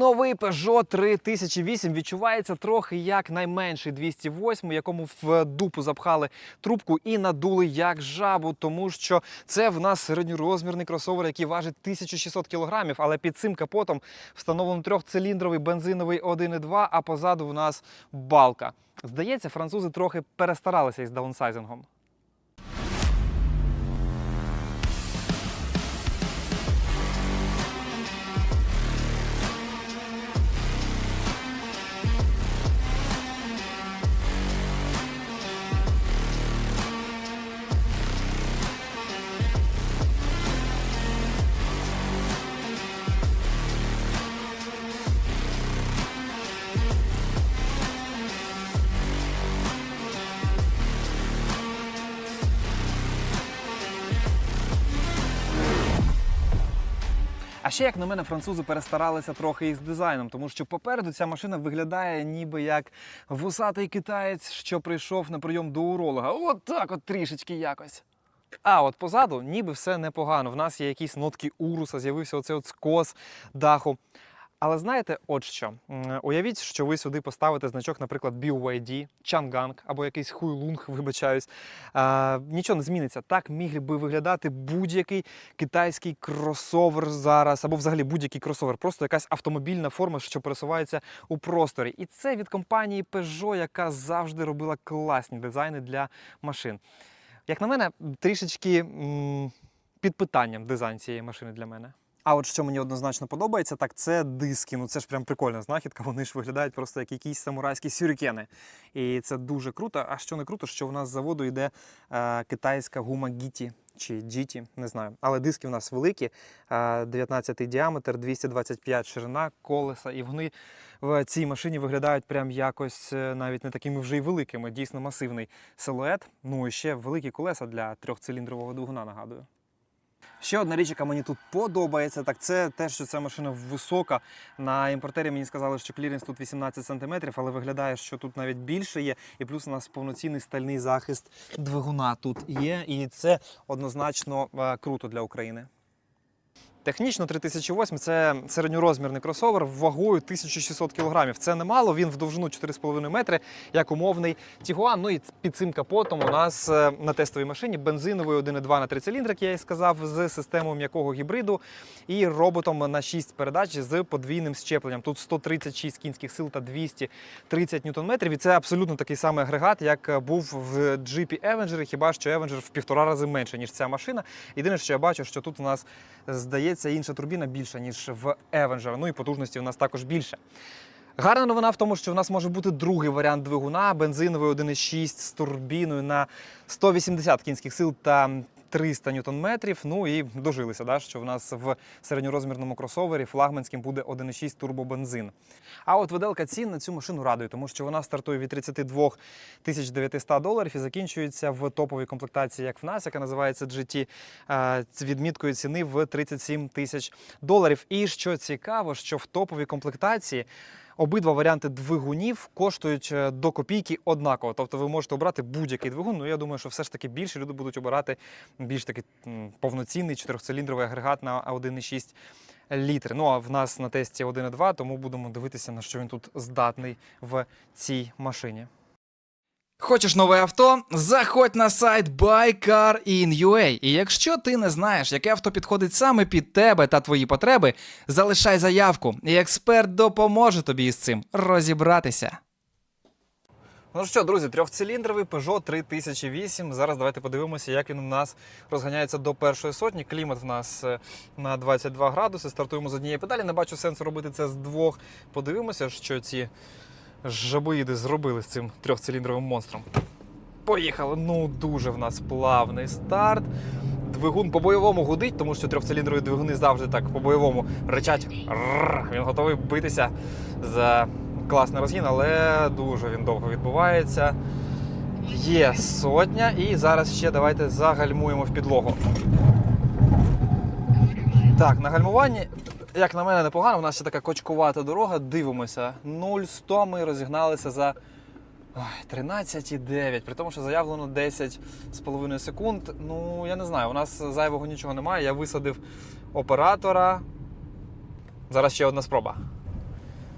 Новий Peugeot 3008 відчувається трохи як найменший 208, якому в дупу запхали трубку і надули як жабу, тому що це в нас середньорозмірний кросовер, який важить 1600 кг, але під цим капотом встановлено трьохциліндровий бензиновий 1.2, а позаду в нас балка. Здається, французи трохи перестаралися із даунсайзингом. Ще, як на мене, французи перестаралися трохи із дизайном, тому що попереду ця машина виглядає ніби як вусатий китаєць, що прийшов на прийом до уролога. От так, от трішечки якось. А от позаду ніби все непогано. В нас є якісь нотки уруса, з'явився оцей от скос даху. Але знаєте, от що? Уявіть, що ви сюди поставите значок, наприклад, BYD, Чанганг або якийсь хуйлунг, вибачаюсь. А, нічого не зміниться. Так міг би виглядати будь-який китайський кросовер зараз, або взагалі будь-який кросовер, просто якась автомобільна форма, що пересувається у просторі. І це від компанії Peugeot, яка завжди робила класні дизайни для машин. Як на мене, трішечки м, під питанням дизайн цієї машини для мене. А от що мені однозначно подобається, так це диски. Ну це ж прям прикольна знахідка. Вони ж виглядають просто як якісь самурайські сюрікени. І це дуже круто. А що не круто, що у нас з заводу йде е, китайська гума Гіті чи Джіті, не знаю. Але диски в нас великі, е, 19 діаметр, 225 ширина колеса, і вони в цій машині виглядають прям якось е, навіть не такими вже й великими. Дійсно масивний силует. Ну і ще великі колеса для трьохциліндрового двигуна, нагадую. Ще одна річ, яка мені тут подобається, так це те, що ця машина висока. На імпортері мені сказали, що кліренс тут 18 см, але виглядає, що тут навіть більше є. І плюс у нас повноцінний стальний захист двигуна тут є. І це однозначно е, круто для України. Технічно 3008 це середньорозмірний кросовер вагою 1600 кг. Це немало, він в довжину 4,5 метри, як умовний Tiguan. Ну і під цим капотом у нас е, на тестовій машині бензиновий 1,2 на 3 циліндри, як я і сказав, з системою м'якого гібриду і роботом на 6 передач з подвійним щепленням. Тут 136 кінських сил та 230 ньютон-метрів. І це абсолютно такий самий агрегат, як був в Jeep Avenger, хіба що Avenger в півтора рази менше, ніж ця машина. Єдине, що я бачу, що тут у нас здається інша турбіна більша, ніж в Avenger. Ну і потужності у нас також більше. Гарна новина в тому, що в нас може бути другий варіант двигуна, бензиновий 1,6 з турбіною на 180 кінських сил та 300 ньютон-метрів. Ну і дожилися, да, що в нас в середньорозмірному кросовері флагманським буде 1,6 турбобензин. А от виделка цін на цю машину радує, тому що вона стартує від 32 900 доларів і закінчується в топовій комплектації, як в нас, яка називається GT, е, з відміткою ціни в 37 тисяч доларів. І що цікаво, що в топовій комплектації. Обидва варіанти двигунів коштують е, до копійки однаково. Тобто ви можете обрати будь-який двигун. Ну я думаю, що все ж таки більше люди будуть обирати більш такий повноцінний чотирьохциліндровий агрегат на 1,6 літри. Ну а в нас на тесті 1,2, тому будемо дивитися, на що він тут здатний в цій машині. Хочеш нове авто? Заходь на сайт BuyCar.in.ua. І якщо ти не знаєш, яке авто підходить саме під тебе та твої потреби, залишай заявку, і експерт допоможе тобі із цим розібратися. Ну що, друзі, трьохциліндровий Peugeot 3008. Зараз давайте подивимося, як він у нас розганяється до першої сотні. Клімат в нас е, на 22 градуси. Стартуємо з однієї педалі. Не бачу сенсу робити це з двох. Подивимося, що ці жабоїди зробили з цим трьохциліндровим монстром. Поїхали. Ну, дуже в нас плавний старт. Двигун по-бойовому гудить, тому що трьохциліндрові двигуни завжди так по-бойовому ричать. Він готовий битися за класний розгін, але дуже він довго відбувається. Є сотня, і зараз ще давайте загальмуємо в підлогу. Так, на гальмуванні, як на мене, непогано. У нас ще така кочкувата дорога. Дивимося. 0-100 ми розігналися за 13,9. При тому, що заявлено 10,5 секунд. Ну, я не знаю, у нас зайвого нічого немає. Я висадив оператора. Зараз ще одна спроба.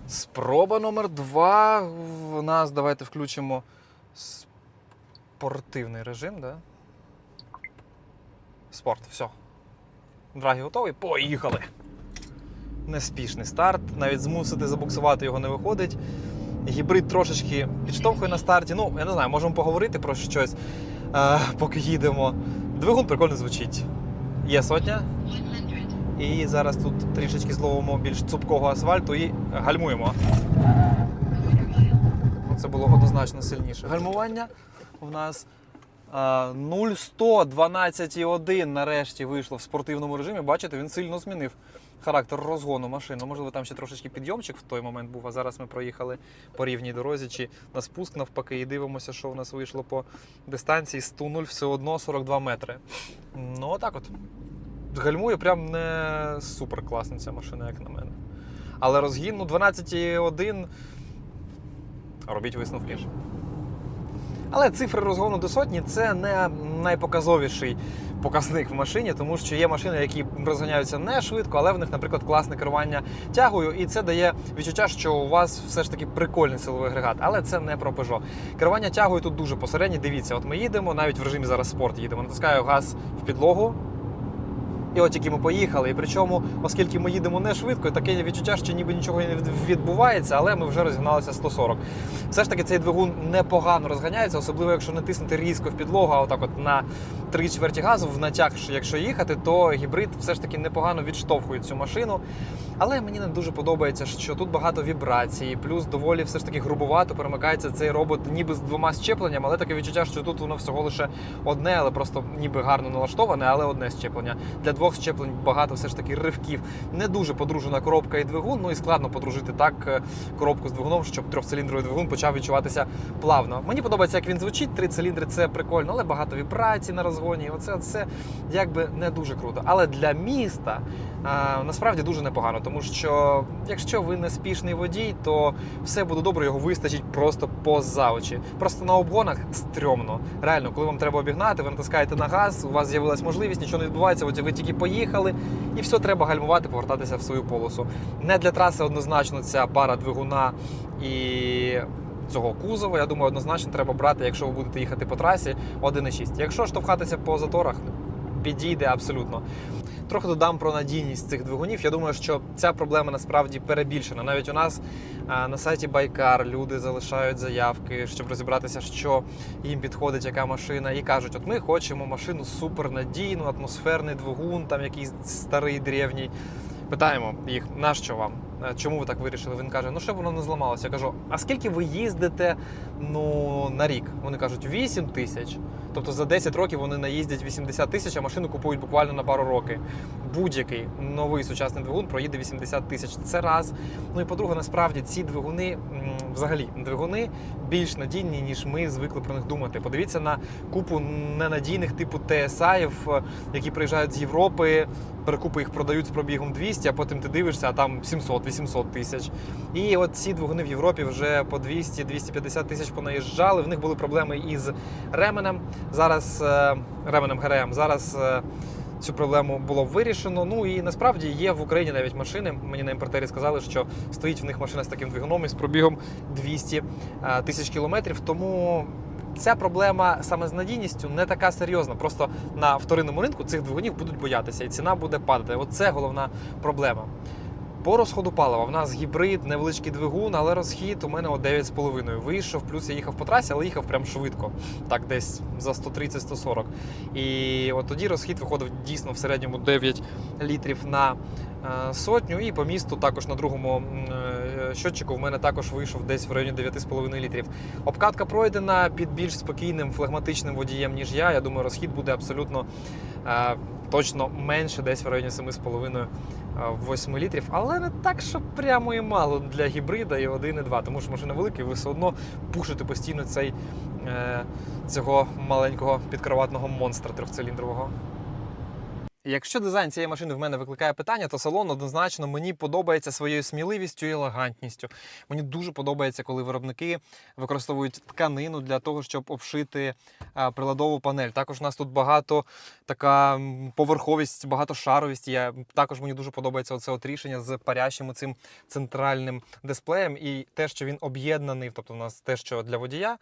Спроба номер два. В нас давайте включимо спортивний режим, да? Спорт, все. Драги готові? Поїхали! Неспішний старт, навіть змусити забуксувати його не виходить. Гібрид трошечки підштовхує на старті. Ну, я не знаю, можемо поговорити про щось, е, поки їдемо. Двигун прикольно звучить. Є сотня. І зараз тут трішечки зловимо більш цупкого асфальту і гальмуємо. Це було однозначно сильніше. Гальмування у нас 0-100 12,1 нарешті вийшло в спортивному режимі. Бачите, він сильно змінив характер розгону машини. Можливо, там ще трошечки підйомчик в той момент був, а зараз ми проїхали по рівній дорозі чи на спуск навпаки, і дивимося, що в нас вийшло по дистанції 100-0 все одно 42 метри. Ну, отак от. Гальмує прям не супер класно ця машина, як на мене. Але розгін, ну 12,1. Робіть висновки. ж. Але цифри розгону до сотні це не найпоказовіший показник в машині, тому що є машини, які розганяються не швидко, але в них, наприклад, класне керування тягою, і це дає відчуття, що у вас все ж таки прикольний силовий агрегат. Але це не про Peugeot. Керування тягою тут дуже посереднє. Дивіться, от ми їдемо, навіть в режимі зараз спорт їдемо. Натискаю газ в підлогу. І от тільки ми поїхали. І причому, оскільки ми їдемо не швидко, таке відчуття, що ніби нічого не відбувається, але ми вже розгналися 140. Все ж таки, цей двигун непогано розганяється, особливо якщо натиснути різко в підлогу, а отак от на три чверті газу в натяг, що якщо їхати, то гібрид все ж таки непогано відштовхує цю машину. Але мені не дуже подобається, що тут багато вібрацій, плюс доволі все ж таки грубувато перемикається цей робот ніби з двома щепленнями, але таке відчуття, що тут воно всього лише одне, але просто ніби гарно налаштоване, але одне щеплення. Для двох щеплень багато все ж таки ривків. Не дуже подружена коробка і двигун. Ну і складно подружити так е, коробку з двигуном, щоб трьохциліндровий двигун почав відчуватися плавно. Мені подобається, як він звучить. Три циліндри це прикольно, але багато вібрацій на розгоні. Оце все якби не дуже круто. Але для міста насправді дуже непогано, тому що якщо ви не спішний водій, то все буде добре, його вистачить просто поза очі. Просто на обгонах стрьомно. Реально, коли вам треба обігнати, ви натискаєте на газ, у вас з'явилась можливість, нічого не відбувається. Ви тільки поїхали, і все треба гальмувати, повертатися в свою полосу. Не для траси однозначно ця пара двигуна і. Цього кузова, я думаю, однозначно треба брати, якщо ви будете їхати по трасі 1,6. Якщо штовхатися по заторах, підійде абсолютно. Трохи додам про надійність цих двигунів. Я думаю, що ця проблема насправді перебільшена. Навіть у нас на сайті Байкар люди залишають заявки, щоб розібратися, що їм підходить, яка машина, і кажуть: от ми хочемо машину супернадійну, атмосферний двигун, там якийсь старий древній. Питаємо їх, нащо вам? Е, Чому ви так вирішили? Він каже: ну щоб воно не зламалося. Я кажу, а скільки ви їздите ну, на рік? Вони кажуть, 8 тисяч. Тобто за 10 років вони наїздять 80 тисяч, а машину купують буквально на пару років. Будь-який новий сучасний двигун проїде 80 тисяч. Це раз. Ну і по-друге, насправді ці двигуни, взагалі, двигуни більш надійні, ніж ми звикли про них думати. Подивіться на купу ненадійних типу ТСАїв, е, які приїжджають з Європи, перекупи їх продають з пробігом 200, а потім ти дивишся, а там 700-800 тисяч. І от ці двигуни в Європі вже по 200-250 тисяч понаїжджали. В них були проблеми із ременем. Зараз е, ременем ГРМ. Зараз е, цю проблему було вирішено. Ну і насправді є в Україні навіть машини. Мені на імпортері сказали, що стоїть в них машина з таким двигуном із пробігом 200 е, тисяч кілометрів. Тому. Ця проблема саме з надійністю не така серйозна. Просто на вторинному ринку цих двигунів будуть боятися, і ціна буде падати. Оце головна проблема. По розходу палива в нас гібрид, невеличкий двигун, але розхід у мене о 9,5 вийшов. Плюс я їхав по трасі, але їхав прям швидко, так десь за 130-140. І от тоді розхід виходив дійсно в середньому 9 літрів на сотню. І по місту також на другому е, щотчику в мене також вийшов десь в районі 9,5 літрів. Обкатка пройдена під більш спокійним флегматичним водієм, ніж я. Я думаю, розхід буде абсолютно е, точно менше, десь в районі 7,5 8 літрів, але не так, що прямо і мало для гібрида і 1,2, тому що машина велика, і ви все одно пушите постійно цей, е, цього маленького підкроватного монстра трьохциліндрового. Якщо дизайн цієї машини в мене викликає питання, то салон однозначно мені подобається своєю сміливістю і елегантністю. Мені дуже подобається, коли виробники використовують тканину для того, щоб обшити приладову панель. Також у нас тут багато така поверховість, багатошаровість. Я також мені дуже подобається оце от рішення з парящим цим центральним дисплеєм, і те, що він об'єднаний, тобто у нас те, що для водія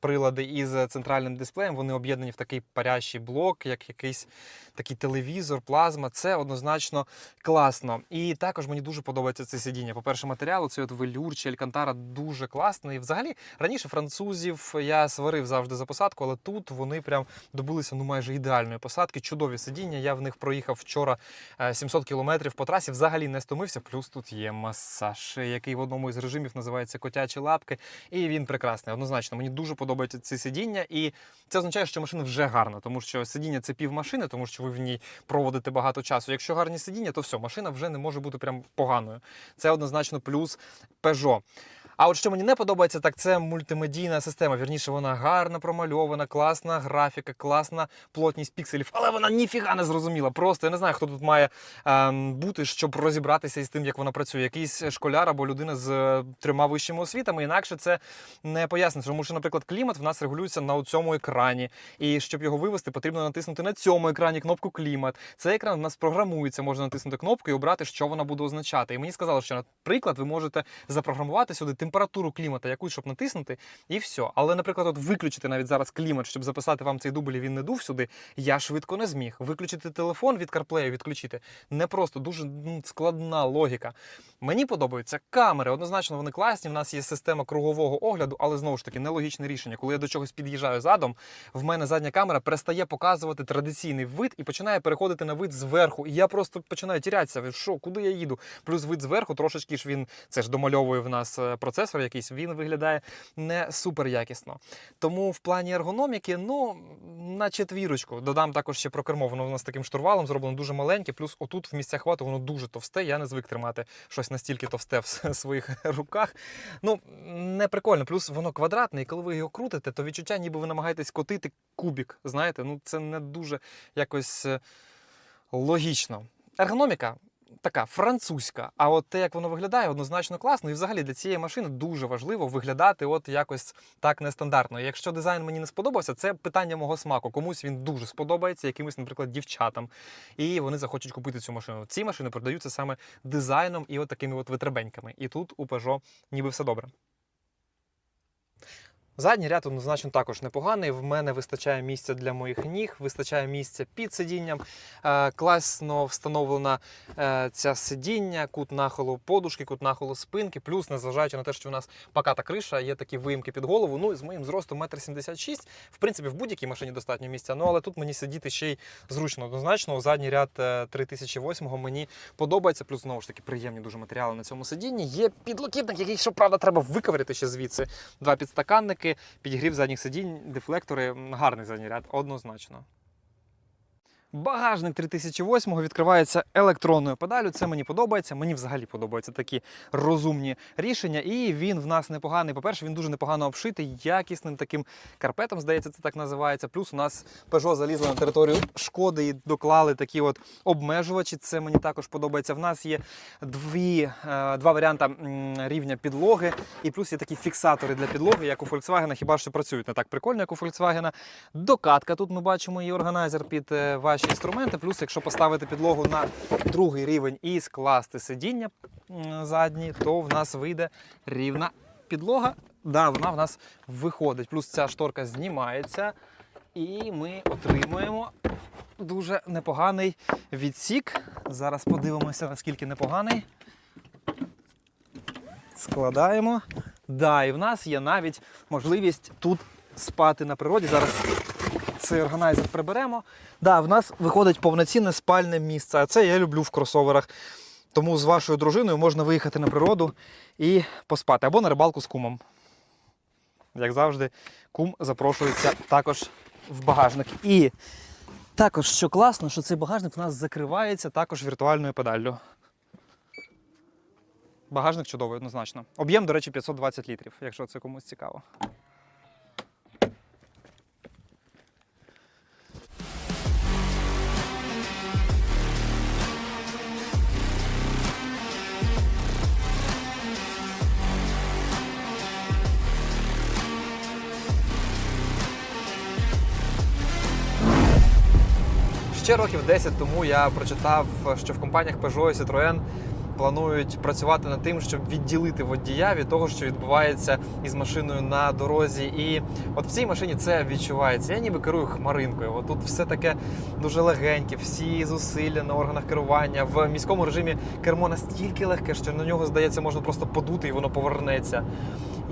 прилади із центральним дисплеєм, вони об'єднані в такий парящий блок, як якийсь такий телевізор, плазма. Це однозначно класно. І також мені дуже подобається це сидіння. По-перше, матеріал, цей от велюр чи алькантара дуже класний. І взагалі раніше французів я сварив завжди за посадку, але тут вони прям добилися ну майже ідеальної посадки. Чудові сидіння. Я в них проїхав вчора е, 700 кілометрів по трасі. Взагалі не стомився. Плюс тут є масаж, який в одному із режимів називається котячі лапки. І він прекрасний. Однозначно, мені дуже подобаються ці сидіння, і це означає, що машина вже гарна, тому що сидіння це пів машини, тому що ви в ній проводите багато часу. Якщо гарні сидіння, то все, машина вже не може бути прям поганою. Це однозначно плюс Peugeot. А от що мені не подобається, так це мультимедійна система. Вірніше, вона гарно промальована, класна графіка, класна плотність пікселів, але вона ніфіга не зрозуміла. Просто я не знаю, хто тут має ем, бути, щоб розібратися із тим, як вона працює. Якийсь школяр або людина з е, трьома вищими освітами. Інакше це не пояснить. Тому що, наприклад, клімат в нас регулюється на цьому екрані. І щоб його вивести, потрібно натиснути на цьому екрані кнопку клімат. Цей екран в нас програмується, можна натиснути кнопку і обрати, що вона буде означати. І мені сказали, що, наприклад, ви можете запрограмувати сюди температуру клімата, якусь, щоб натиснути, і все. Але, наприклад, от виключити навіть зараз клімат, щоб записати вам цей дубль, і він не дув сюди. Я швидко не зміг. Виключити телефон від CarPlay, відключити не просто дуже ну, складна логіка. Мені подобаються камери. Однозначно, вони класні. В нас є система кругового огляду, але знову ж таки нелогічне рішення. Коли я до чогось під'їжджаю задом, в мене задня камера перестає показувати традиційний вид і починає переходити на вид зверху. І я просто починаю тірятися. Що, куди я їду? Плюс вид зверху, трошечки ж він це ж домальовує в нас е, процесор якийсь, він виглядає не супер якісно. Тому в плані ергономіки, ну на четвірочку. Додам також ще про кермо. Воно у нас таким штурвалом зроблено дуже маленьке. Плюс отут в місцях хвату воно дуже товсте. Я не звик тримати щось настільки товсте в своїх руках. Ну не прикольно. Плюс воно квадратне, і коли ви його крутите, то відчуття, ніби ви намагаєтесь котити кубік. Знаєте, ну це не дуже якось е, логічно. Ергономіка. Така французька, а от те, як воно виглядає, однозначно класно. І взагалі для цієї машини дуже важливо виглядати от якось так нестандартно. І Якщо дизайн мені не сподобався, це питання мого смаку. Комусь він дуже сподобається, якимось, наприклад, дівчатам, і вони захочуть купити цю машину. Ці машини продаються саме дизайном і от такими от витребеньками. І тут у Peugeot ніби все добре. Задній ряд однозначно також непоганий. В мене вистачає місця для моїх ніг, вистачає місця під сидінням. Е, класно встановлена е, ця сидіння, кут нахилу подушки, кут нахилу спинки. Плюс, незважаючи на те, що у нас поката криша, є такі виїмки під голову. Ну, і з моїм зростом 1,76 м. В принципі, в будь-якій машині достатньо місця. Ну, але тут мені сидіти ще й зручно. Однозначно, задній ряд е, 3008 мені подобається. Плюс, знову ж таки, приємні дуже матеріали на цьому сидінні. Є підлокітник, який, щоправда, треба виковирити ще звідси. Два підстаканники, підігрів задніх сидінь, дефлектори. Гарний задній ряд, однозначно. Багажник 3008 відкривається електронною педалю. Це мені подобається. Мені взагалі подобаються такі розумні рішення. І він в нас непоганий. По-перше, він дуже непогано обшитий, якісним таким карпетом, здається, це так називається. Плюс у нас Peugeot залізла на територію шкоди і доклали такі от обмежувачі. Це мені також подобається. В нас є дві, е, два варіанти рівня підлоги, і плюс є такі фіксатори для підлоги, як у Volkswagen, хіба що працюють не так прикольно, як у Volkswagen. Докатка. Тут ми бачимо і органайзер під е, ваші інструменти. Плюс, якщо поставити підлогу на другий рівень і скласти сидіння задні, то в нас вийде рівна підлога. Да, вона в нас виходить. Плюс ця шторка знімається, і ми отримуємо дуже непоганий відсік. Зараз подивимося, наскільки непоганий. Складаємо. Да, і в нас є навіть можливість тут спати на природі. Зараз цей органайзер приберемо. Да, в нас виходить повноцінне спальне місце. А це я люблю в кросоверах. Тому з вашою дружиною можна виїхати на природу і поспати або на рибалку з кумом. Як завжди, кум запрошується також в багажник. І також, що класно, що цей багажник у нас закривається також віртуальною педаллю. Багажник чудовий, однозначно. Об'єм, до речі, 520 літрів, якщо це комусь цікаво. Ще років 10 тому я прочитав, що в компаніях Peugeot і Citroën планують працювати над тим, щоб відділити водія від того, що відбувається із машиною на дорозі. І от в цій машині це відчувається. Я ніби керую хмаринкою. От тут все таке дуже легеньке, всі зусилля на органах керування. В міському режимі кермо настільки легке, що на нього здається можна просто подути і воно повернеться.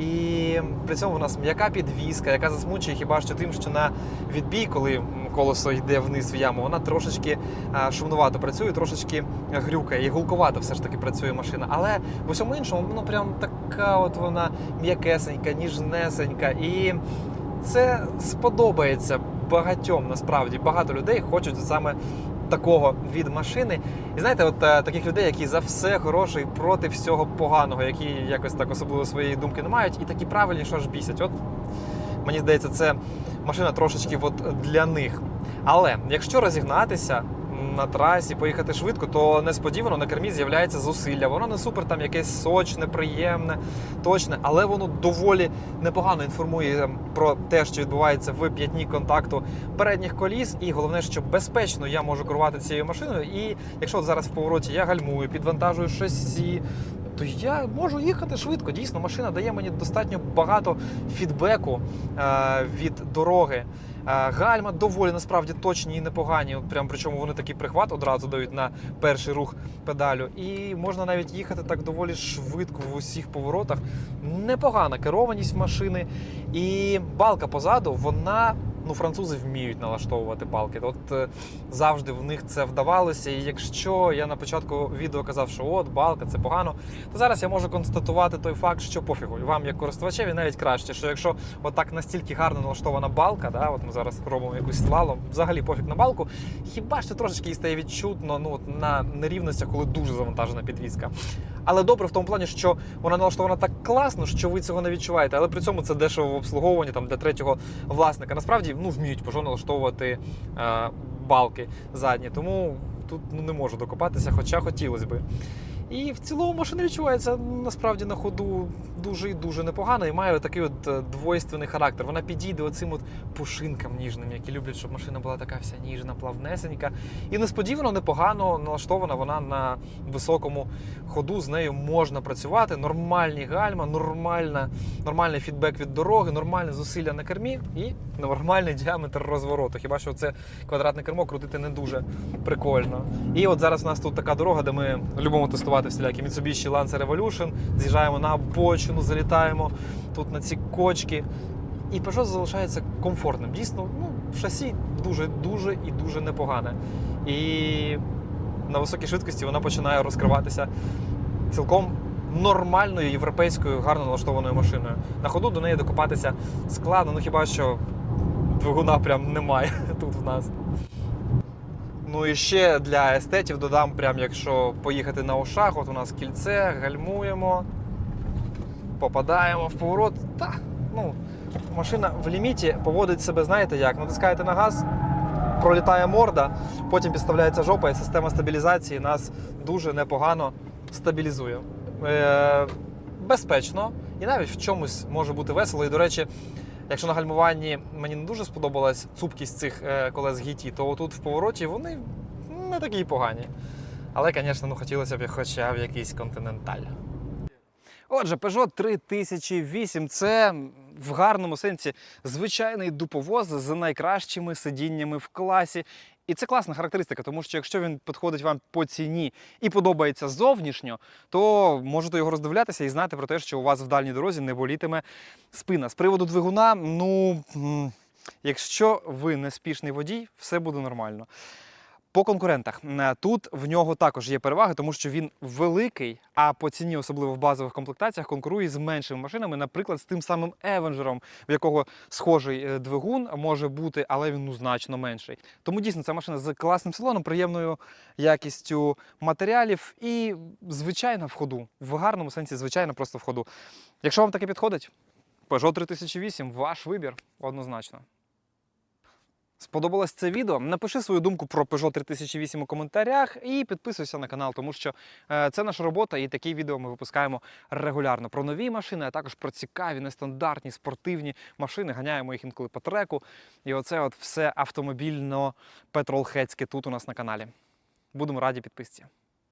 І при цьому у нас м'яка підвізка, яка засмучує хіба що тим, що на відбій, коли колесо йде вниз в яму, вона трошечки а, шумнувато працює, трошечки грюкає і гулковато все ж таки працює машина. Але в усьому іншому, ну прям така от вона м'якесенька, ніжнесенька. І це сподобається багатьом насправді. Багато людей хочуть саме такого від машини. І знаєте, от е, таких людей, які за все хороше і проти всього поганого, які якось так особливо своєї думки не мають, і такі правильні, що аж бісять. От мені здається, це машина трошечки от для них. Але якщо розігнатися на трасі, поїхати швидко, то несподівано на кермі з'являється зусилля. Воно не супер там якесь сочне, приємне, точне, але воно доволі непогано інформує про те, що відбувається в п'ятні контакту передніх коліс. І головне, що безпечно я можу керувати цією машиною. І якщо от зараз в повороті я гальмую, підвантажую шасі. То я можу їхати швидко. Дійсно, машина дає мені достатньо багато фідбеку е, від дороги. Е, Гальма доволі насправді точні і непогані. От прям причому вони такий прихват одразу дають на перший рух педалю. І можна навіть їхати так доволі швидко в усіх поворотах. Непогана керованість машини. І балка позаду, вона. Ну, французи вміють налаштовувати балки. От е, завжди в них це вдавалося. І якщо я на початку відео казав, що от балка це погано, то зараз я можу констатувати той факт, що пофігу. Вам, як користувачеві, навіть краще, що якщо отак настільки гарно налаштована балка, да, от ми зараз робимо якусь слалом, взагалі пофіг на балку, хіба що трошечки їй стає відчутно ну, на нерівностях, коли дуже завантажена підвізка. Але добре в тому плані, що вона налаштована так класно, що ви цього не відчуваєте. Але при цьому це дешево в обслуговуванні там для третього власника. Насправді ну вміють Peugeot налаштовувати е, балки задні, тому тут ну не можу докопатися, хоча хотілося би. І в цілому машина відчувається насправді на ходу дуже і дуже непогано і має такий от е, двойственний характер. Вона підійде оцим от пушинкам ніжним, які люблять, щоб машина була така вся ніжна, плавнесенька. І несподівано непогано налаштована вона на високому ходу. З нею можна працювати. Нормальні гальма, нормальна, нормальний фідбек від дороги, нормальне зусилля на кермі і нормальний діаметр розвороту. Хіба що це квадратне кермо крутити не дуже прикольно. І от зараз у нас тут така дорога, де ми любимо тестувати всілякі Mitsubishi Lancer Evolution. З'їжджаємо на обочину, залітаємо тут на ці кочки. І Peugeot залишається комфортним. Дійсно, ну, шасі дуже, дуже і дуже непогане. І на високій швидкості вона починає розкриватися цілком нормальною європейською гарно налаштованою машиною. На ходу до неї докопатися складно, ну хіба що двигуна прям немає тут в нас. Ну і ще для естетів додам, прям якщо поїхати на ушах, от у нас кільце, гальмуємо, попадаємо в поворот. Та, ну, машина в ліміті поводить себе, знаєте як? Натискаєте на газ, пролітає морда, потім підставляється жопа, і система стабілізації нас дуже непогано стабілізує. Е, безпечно і навіть в чомусь може бути весело. І, до речі, якщо на гальмуванні мені не дуже сподобалась цупкість цих е, колес GT, то тут в повороті вони не такі погані. Але, звісно, ну, хотілося б хоча б якийсь континенталь. Отже, Peugeot 3008 це в гарному сенсі звичайний дуповоз з найкращими сидіннями в класі. І це класна характеристика, тому що якщо він підходить вам по ціні і подобається зовнішньо, то можете його роздивлятися і знати про те, що у вас в дальній дорозі не болітиме спина. З приводу двигуна, ну якщо ви неспішний водій, все буде нормально. По конкурентах Е, тут в нього також є переваги, тому що він великий, а по ціні, особливо в базових комплектаціях, конкурує з меншими машинами, наприклад, з тим самим Евенджером, в якого схожий е, двигун може бути, але він ну значно менший. Тому дійсно ця машина з класним салоном, приємною якістю матеріалів і звичайно в ходу. В гарному сенсі, звичайно, просто в ходу. Якщо вам таке підходить, Peugeot 3008 ваш вибір однозначно. Сподобалось це відео? Напиши свою думку про Peugeot 3008 у коментарях і підписуйся на канал, тому що е, це наша робота, і такі відео ми випускаємо регулярно про нові машини, а також про цікаві, нестандартні спортивні машини. Ганяємо їх інколи по треку. І оце от все автомобільно петролхецьке тут у нас на каналі. Будемо раді підписці.